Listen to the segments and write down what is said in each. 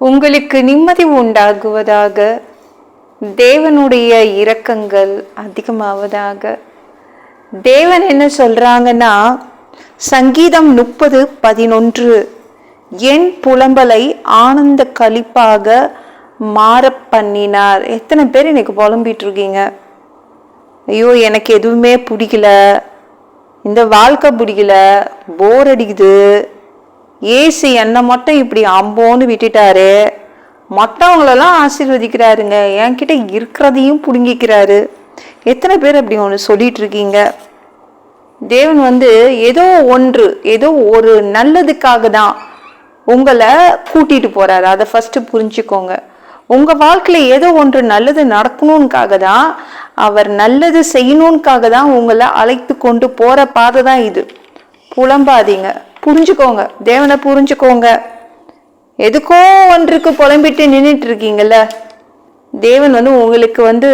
உங்களுக்கு நிம்மதி உண்டாகுவதாக தேவனுடைய இரக்கங்கள் அதிகமாவதாக. தேவன் என்ன சொல்கிறாங்கன்னா சங்கீதம் முப்பது பதினொன்று என் புலம்பலை ஆனந்த களிப்பாக மாற பண்ணினார். எத்தனை பேர் எனக்கு புலம்பிட்டு இருக்கீங்க? ஐயோ எனக்கு எதுவுமே பிடிக்கல. இந்த வாழ்க்கை பிடிக்கல. போர் அடிக்குது. ஏசு என்னை மட்டும் இப்படி அம்போன்னு விட்டுட்டாரு. மற்றவங்களெல்லாம் ஆசீர்வதிக்கிறாருங்க. என்கிட்ட இருக்கிறதையும் பிடுங்கிக்கிறாரு. எத்தனை பேர் அப்படி ஒன்று சொல்லிட்டு இருக்கீங்க? தேவன் வந்து ஏதோ ஒன்று ஏதோ ஒரு நல்லதுக்காக தான் உங்களை கூட்டிட்டு போறாரு. அதை ஃபஸ்ட்டு புரிஞ்சுக்கோங்க. உங்க வாழ்க்கையில ஏதோ ஒன்று நல்லது நடக்கணும்காக தான் அவர் நல்லது செய்யணும்காக தான் உங்களை அழைத்து கொண்டு போற பாதை தான் இது. புலம்பாதீங்க. புரிஞ்சுக்கோங்க. தேவனை புரிஞ்சுக்கோங்க. எதுக்கோ ஒன்றுக்கு புலம்பிட்டு நின்றுட்டு இருக்கீங்கல்ல தேவன் வந்து உங்களுக்கு வந்து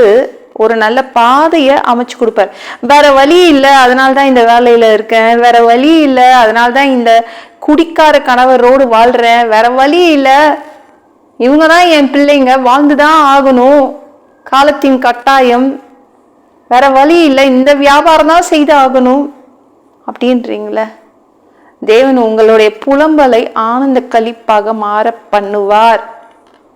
ஒரு நல்ல பாதையை அமைச்சு கொடுப்பார். வேற வழி இல்லை அதனால தான் இந்த வேலையில் இருக்கேன். வேற வழி இல்லை அதனால தான் இந்த குடிக்கார கணவரோடு வாழ்கிறேன் வேற வழி இல்லை. இவங்க தான் என் பிள்ளைங்க வாழ்ந்து தான் ஆகணும். காலத்தின் கட்டாயம். வேற வழி இல்லை இந்த வியாபாரம் தான் செய்து ஆகணும். அப்படின்றீங்களே? தேவன் உங்களுடைய புலம்பலை ஆனந்த களிப்பாக மாற பண்ணுவார்.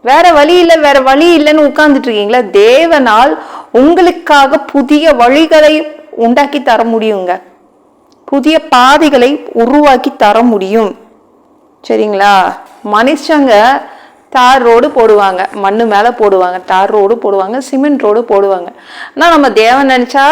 வேற வழி இல்லை வேற வழி இல்லைன்னு உட்கார்ந்துட்டு இருக்கீங்களா? தேவனால் உங்களுக்காக புதிய வழிகளை உண்டாக்கி தர முடியுங்க. புதிய பாதைகளை உருவாக்கி தர முடியும். சரிங்களா? மனுஷங்க தார் ரோடு போடுவாங்க. மண்ணு மேலே போடுவாங்க தார் ரோடு போடுவாங்க சிமெண்ட் ரோடு போடுவாங்க. ஆனால் நம்ம தேவன் நினச்சா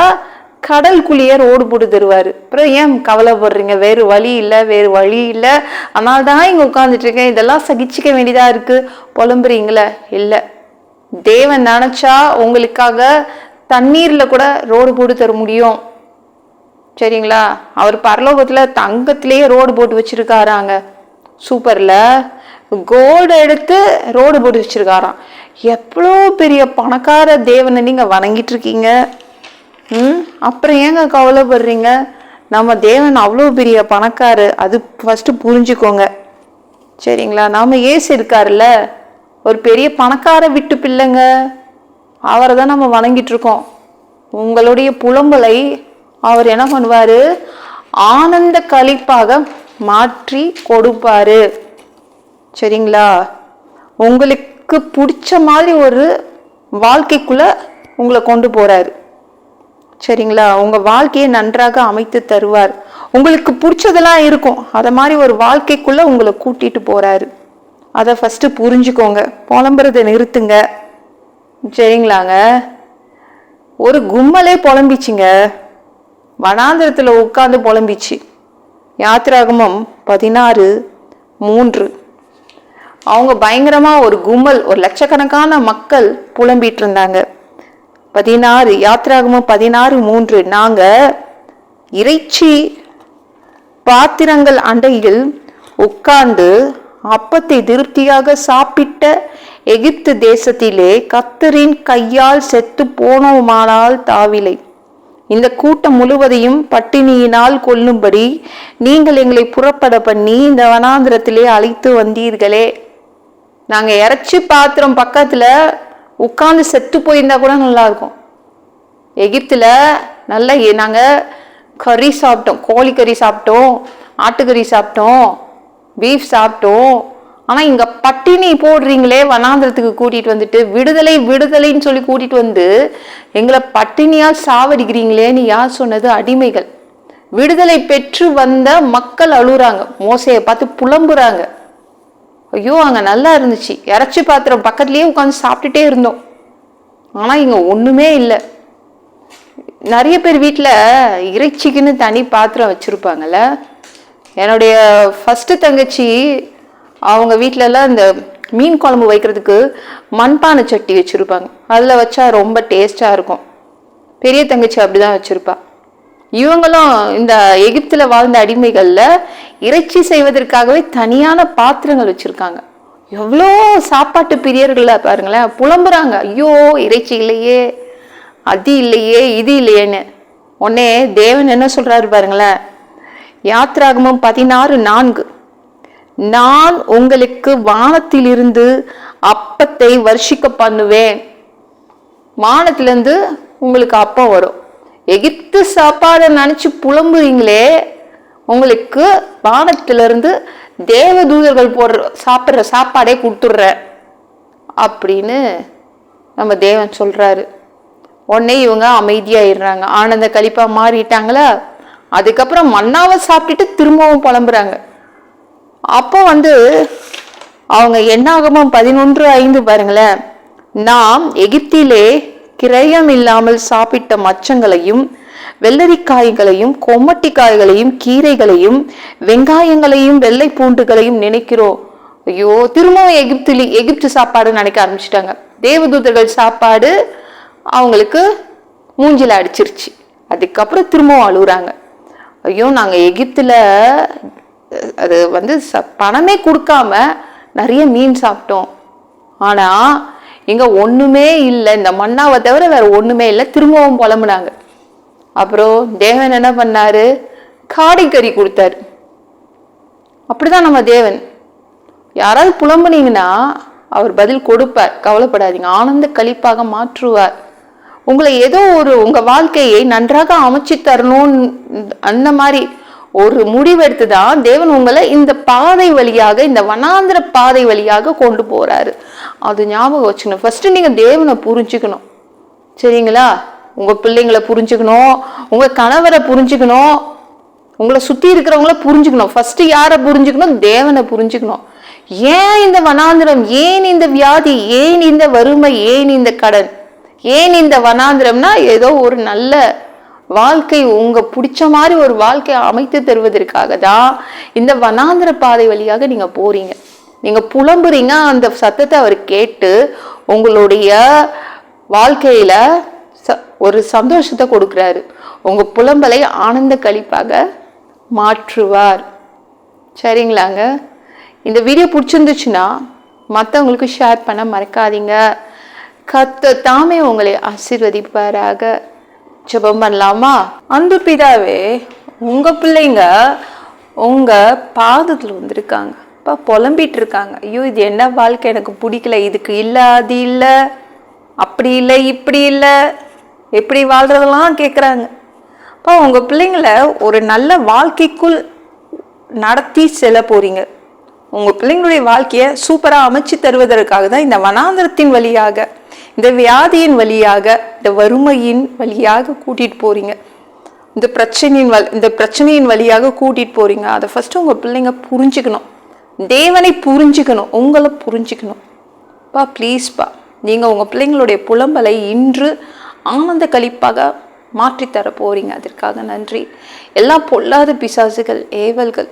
கடலுக்குள்ளேயே ரோடு போட்டு தருவார். அப்புறம் ஏன் கவலைப்படுறீங்க? வேறு வழி இல்லை வேறு வழி இல்லை. அதனால தான் இங்கே உட்காந்துட்டு இருக்கேன். இதெல்லாம் சகிச்சிக்க வேண்டியதாக இருக்குது புலம்புறீங்களே? இல்லை. தேவன் நினச்சா உங்களுக்காக தண்ணீரில் கூட ரோடு போட்டு தர முடியும். சரிங்களா? அவர் பரலோகத்தில் தங்கத்திலேயே ரோடு போட்டு வச்சுருக்காராங்க. சூப்பரில் கோல்டு எடுத்து ரோடு போட்டு வச்சுருக்காராம். எவ்வளோ பெரிய பணக்கார தேவனை நீங்கள் வணங்கிட்டு இருக்கீங்க? ம்? அப்புறம் ஏங்க கவலைப்படுறீங்க? நம்ம தேவன் அவ்வளோ பெரிய பணக்காரு. அது ஃபஸ்ட்டு புரிஞ்சுக்கோங்க. சரிங்களா? நாம் ஏசு இருக்காருல்ல? ஒரு பெரிய பணக்கார விட்டு பிள்ளைங்க. அவரை தான் நம்ம வணங்கிட்டுருக்கோம் உங்களுடைய புலம்பலை அவர் என்ன பண்ணுவார்? ஆனந்த கழிப்பாக மாற்றி கொடுப்பாரு. சரிங்களா? உங்களுக்கு பிடிச்ச மாதிரி ஒரு வாழ்க்கைக்குள்ளே உங்களை கொண்டு போகிறாரு சரிங்களா? உங்கள் வாழ்க்கையை நன்றாக அமைத்து தருவார். உங்களுக்கு பிடிச்சதெல்லாம் இருக்கும். அதை மாதிரி ஒரு வாழ்க்கைக்குள்ளே உங்களை கூட்டிகிட்டு போகிறாரு அதை ஃபஸ்ட்டு புரிஞ்சுக்கோங்க. புலம்புறதை நிறுத்துங்க. சரிங்களாங்க? ஒரு கும்மலே புலம்பிச்சுங்க. வனாந்திரத்தில் உட்காந்து புலம்பிச்சு. யாத்திராகமம் பதினாறு மூன்று. அவங்க பயங்கரமாக ஒரு கும்பல் ஒரு லட்சக்கணக்கான மக்கள் புலம்பிகிட்டு இருந்தாங்க. பதினாறு யாத்ராகமும் பதினாறு மூன்று. நாங்க இறைச்சி பாத்திரங்கள் அண்டையில் உட்கார்ந்து அப்பத்தை திருப்தியாக சாப்பிட்ட எகிப்து தேசத்திலே கத்தரின் கையால் செத்து போனோமானால் தாவிலை. இந்த கூட்டம் முழுவதையும் பட்டினியினால் கொல்லும்படி நீங்கள் எங்களை புறப்பட பண்ணி இந்த வனாந்திரத்திலே அழைத்து வந்தீர்களே. நாங்கள் இறைச்சி பாத்திரம் பக்கத்தில் உட்காந்து செத்து போயிருந்தா கூட நல்லா இருக்கும் நல்லா நல்ல எ- கறி சாப்பிட்டோம். கோழி கறி சாப்பிட்டோம். ஆட்டுக்கறி சாப்பிட்டோம். பீஃப் சாப்பிட்டோம். ஆனால் இங்கே பட்டினி போடுறீங்களே வனாந்திரத்துக்கு கூட்டிகிட்டு வந்துட்டு விடுதலை விடுதலைன்னு சொல்லி கூட்டிகிட்டு வந்து எங்களை பட்டினியால் சாவடிக்கிறீங்களேன்னு யார் சொன்னது? அடிமைகள். விடுதலை பெற்று வந்த மக்கள் அழுகுறாங்க. மோசையை பார்த்து புலம்புறாங்க. ஐயோ அங்கே நல்லா இருந்துச்சு. இறைச்சி பாத்திரம் பக்கத்துலேயே உட்காந்து சாப்பிட்டுட்டே இருந்தோம். ஆனால் இங்கே ஒன்றுமே இல்லை. நிறைய பேர் வீட்டில் இறைச்சிக்குன்னு தனி பாத்திரம் வச்சுருப்பாங்கல்ல. என்னுடைய ஃபஸ்ட்டு தங்கச்சி அவங்க வீட்டிலலாம் இந்த மீன் குழம்பு வைக்கிறதுக்கு மண்பானை சட்டி வச்சுருப்பாங்க. அதில் வச்சா ரொம்ப டேஸ்ட்டாக இருக்கும். பெரிய தங்கச்சி அப்படிதான் வச்சுருப்பா. இவங்களும் இந்த எகிப்தில் வாழ்ந்த அடிமைகளில் இறைச்சி செய்வதற்காகவே தனியான பாத்திரங்கள் வச்சுருக்காங்க. எவ்வளோ சாப்பாட்டு பிரியர்களில் பாருங்களேன் புலம்புறாங்க. ஐயோ இறைச்சி இல்லையே அது இல்லையே இது இல்லையேன்னு. உடனே தேவன் என்ன சொல்கிறாரு பாருங்களேன் யாத்ராகமும் பதினாறு நான்கு நான் உங்களுக்கு வானத்திலிருந்து அப்பத்தை வருஷிக்க பண்ணுவேன். வானத்திலேருந்து உங்களுக்கு அப்பம் வரும். எகிப்து சாப்பாடை நினச்சி புலம்புறீங்களே உங்களுக்கு வானத்திலிருந்து தேவதூதர்கள் போடுற சாப்பிட்ற சாப்பாடே கொடுத்துட்றேன் அப்படின்னு நம்ம தேவன் சொல்கிறாரு உடனே இவங்க அமைதியாயிடுறாங்க. ஆனந்த கழிப்பாக மாறிட்டாங்களா? அதுக்கப்புறம் மண்ணாவை சாப்பிட்டுட்டு திரும்பவும் புலம்புறாங்க. அப்போ வந்து அவங்க என்னாகமும் பதினொன்று ஐந்து பாருங்களேன். நாம் எகிப்திலே கிரயம் இல்லாமல் சாப்பிட்ட மச்சங்களையும் வெள்ளரிக்காய்களையும் கொம்மட்டிக்காய்களையும் கீரைகளையும் வெங்காயங்களையும் வெள்ளை பூண்டுகளையும் நினைக்கிறோம் ஐயோ திரும்பவும் எகிப்துலி எகிப்து சாப்பாடு நினைக்க ஆரம்பிச்சிட்டாங்க. தேவதூதர்கள் சாப்பாடு அவங்களுக்கு மூஞ்சில அடிச்சிருச்சு. அதுக்கப்புறம் திரும்பவும் அழுகுறாங்க. ஐயோ நாங்கள் எகிப்தில் அது வந்து ச பணமே கொடுக்காம நிறைய மீன் சாப்பிட்டோம். ஆனால் இங்கே ஒன்றுமே இல்லை. இந்த மண்ணாவை தவிர வேற ஒன்றுமே இல்லை. திரும்பவும் புலம்புனாங்க. அப்புறம் தேவன் என்ன பண்ணாரு? காடைக்கறி கொடுத்தாரு. அப்படிதான் நம்ம தேவன். யாராவது புலம்புனீங்கன்னா அவர் பதில் கொடுப்பார். கவலைப்படாதீங்க. ஆனந்த கழிப்பாக மாற்றுவார். உங்களை ஏதோ ஒரு உங்க வாழ்க்கையை நன்றாக அமைச்சு தரணும்னு அந்த மாதிரி ஒரு முடிவெடுத்து தான் தேவன் உங்களை இந்த பாதை வழியாக இந்த வனாந்திர பாதை வழியாக கொண்டு போறாரு. அது ஞாபகம் வச்சுக்கணும். ஃபர்ஸ்ட் நீங்க தேவனை புரிஞ்சுக்கணும். சரிங்களா? உங்கள் பிள்ளைங்களை புரிஞ்சுக்கணும். உங்கள் கணவரை புரிஞ்சுக்கணும். உங்களை சுற்றி இருக்கிறவங்கள புரிஞ்சுக்கணும். ஃபஸ்ட்டு யாரை புரிஞ்சுக்கணும்? தேவனை புரிஞ்சுக்கணும். ஏன் இந்த வனாந்திரம்? ஏன் இந்த வியாதி? ஏன் இந்த வறுமை? ஏன் இந்த கடன்? ஏன் இந்த வனாந்திரம்னா ஏதோ ஒரு நல்ல வாழ்க்கை உங்க பிடிச்ச மாதிரி ஒரு வாழ்க்கையை அமைத்து தருவதற்காக தான் இந்த வனாந்திர பாதை வழியாக நீங்க போறீங்க. நீங்க புலம்புறீங்க. அந்த சத்தத்தை அவர் கேட்டு உங்களுடைய வாழ்க்கையில ஒரு சந்தோஷத்தை கொடுக்குறாரு. உங்கள் புலம்பலை ஆனந்த கழிப்பாக மாற்றுவார். சரிங்களாங்க? இந்த வீடியோ பிடிச்சிருந்துச்சுன்னா மற்றவங்களுக்கு ஷேர் பண்ண மறக்காதீங்க. கத்த தாமே உங்களை ஆசிர்வதிப்பாராக. ஜபம் பண்ணலாமா? அன்பு பிதாவே உங்கள் பிள்ளைங்க உங்கள் பாதத்தில் வந்திருக்காங்க. இப்போ புலம்பிட்டு இருக்காங்க. ஐயோ இது என்ன வாழ்க்கை? எனக்கு பிடிக்கல. இதுக்கு இல்லை அது இல்லை. அப்படி இல்லை இப்படி இல்லை. எப்படி வாழ்கிறதெல்லாம் கேட்குறாங்க அப்போ உங்கள் பிள்ளைங்கள ஒரு நல்ல வாழ்க்கைக்குள் நடத்தி செல்ல போகிறீங்க உங்கள் பிள்ளைங்களுடைய வாழ்க்கையை சூப்பராக அமைச்சு தருவதற்காக தான் இந்த வனாந்திரத்தின் வழியாக இந்த வியாதியின் வழியாக இந்த வறுமையின் வழியாக கூட்டிகிட்டு போகிறீங்க இந்த பிரச்சனையின் வல் இந்த பிரச்சனையின் வழியாக கூட்டிகிட்டு போகிறீங்க அதை ஃபஸ்ட்டு உங்கள் பிள்ளைங்க புரிஞ்சுக்கணும். தேவனை புரிஞ்சுக்கணும். உங்களை புரிஞ்சுக்கணும். பா ப்ளீஸ்ப்பா நீங்கள் உங்கள் பிள்ளைங்களுடைய புலம்பலை இன்று ஆனந்த கழிப்பாக மாற்றித்தர போகிறீங்க போறீங்க. அதற்காக நன்றி. எல்லாம் பொல்லாத பிசாசுகள் ஏவல்கள்.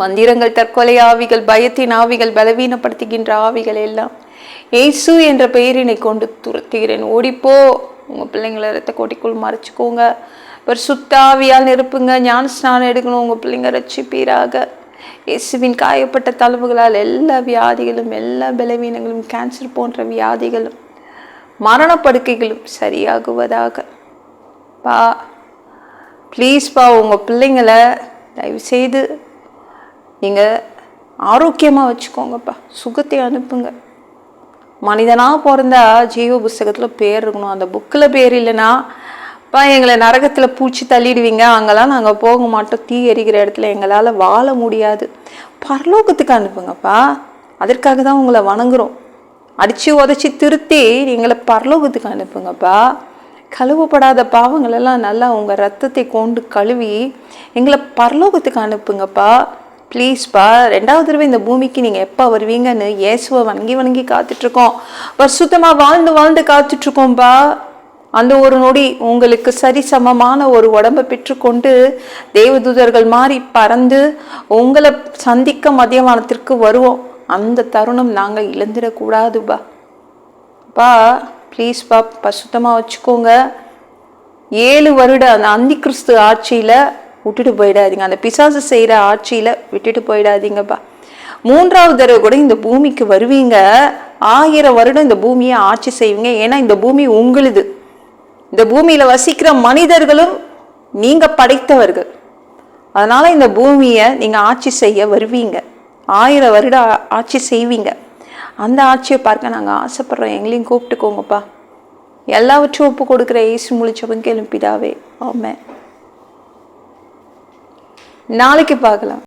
மந்திரங்கள் தற்கொலை ஆவிகள் பயத்தின் ஆவிகள் பலவீனப்படுத்துகின்ற ஆவிகள் எல்லாம். இயேசு என்ற பெயரினை கொண்டு துரத்துகிறேன். ஓடிப்போ. உங்கள் பிள்ளைங்களை ரத்த கோட்டிக்குள் மறைச்சிக்கோங்க. ஒரு சுத்தாவியால் நிரப்புங்க. ஞான ஸ்நானம் எடுக்கணும். உங்கள் பிள்ளைங்க ரட்சிப்பீராக இயேசுவின் காயப்பட்ட தளவுகளால் எல்லா வியாதிகளும் எல்லா பலவீனங்களும் கேன்சர் போன்ற வியாதிகளும் மரணப்படுக்கைகளும் சரியாகுவதாக. பா ப்ளீஸ்ப்பா உங்கள் பிள்ளைங்களை தயவுசெய்து நீங்கள் ஆரோக்கியமாக வச்சுக்கோங்கப்பா. சுகத்தை அனுப்புங்க. மனிதனாக பிறந்தா ஜீவ புஸ்தகத்தில் பேர் இருக்கணும். அந்த புக்கில் பேர் இல்லைன்னா எங்களை நரகத்தில் பூச்சி தள்ளிடுவீங்க. அங்கெல்லாம் நாங்கள் போக மாட்டோம். தீ எரிக்கிற இடத்துல எங்களால் வாழ முடியாது. பரலோகத்துக்கு அனுப்புங்கப்பா. அதற்காக தான் உங்களை வணங்குறோம். அடித்து உதச்சி திருத்தி எங்களை பரலோகத்துக்கு அனுப்புங்கப்பா. கழுவப்படாத பாவங்களெல்லாம் நல்லா உங்கள் ரத்தத்தை கொண்டு கழுவி எங்களை பரலோகத்துக்கு அனுப்புங்கப்பா. ப்ளீஸ்ப்பா ரெண்டாவது தடவை இந்த பூமிக்கு நீங்கள் எப்போ வருவீங்கன்னு இயேசுவை வணங்கி வணங்கி காத்துட்ருக்கோம். வருஷத்தமாக வாழ்ந்து வாழ்ந்து காத்துட்ருக்கோம்ப்பா அந்த ஒரு நொடி உங்களுக்கு சரிசமமான ஒரு உடம்பை பெற்றுக்கொண்டு தேவதூதர்கள் மாதிரி பறந்து உங்களை சந்திக்க மதியமானத்திற்கு வருவோம். அந்த தருணம் நாங்கள் இழந்துடக்கூடாதுப்பா பா. ப்ளீஸ்ப்பா பசுத்தமாக வச்சுக்கோங்க. ஏழு வருட அந்த அந்தி கிறிஸ்து ஆட்சியில் விட்டுட்டு போயிடாதீங்க. அந்த பிசாசு செய்கிற ஆட்சியில் விட்டுட்டு போயிடாதீங்கப்பா மூன்றாவது தடவை கூட இந்த பூமிக்கு வருவீங்க. ஆயிரம் வருடம் இந்த பூமியை ஆட்சி செய்வீங்க. ஏன்னா இந்த பூமி உங்களுது. இந்த பூமியில் வசிக்கிற மனிதர்களும் நீங்கள் படைத்தவர்கள். அதனால் இந்த பூமியை நீங்கள் ஆட்சி செய்ய வருவீங்க. ஆயிரம் வருடம் ஆட்சி செய்வீங்க. அந்த ஆட்சியை பார்க்க நாங்கள் ஆசைப்படுறோம். எங்களையும் கூப்பிட்டுக்கோங்கப்பா. எல்லாவற்றும் ஒப்பு கொடுக்குற ஏசு முழிச்சவங்க கேளும் பிதாவே. ஆமாம் நாளைக்கு பார்க்கலாம்.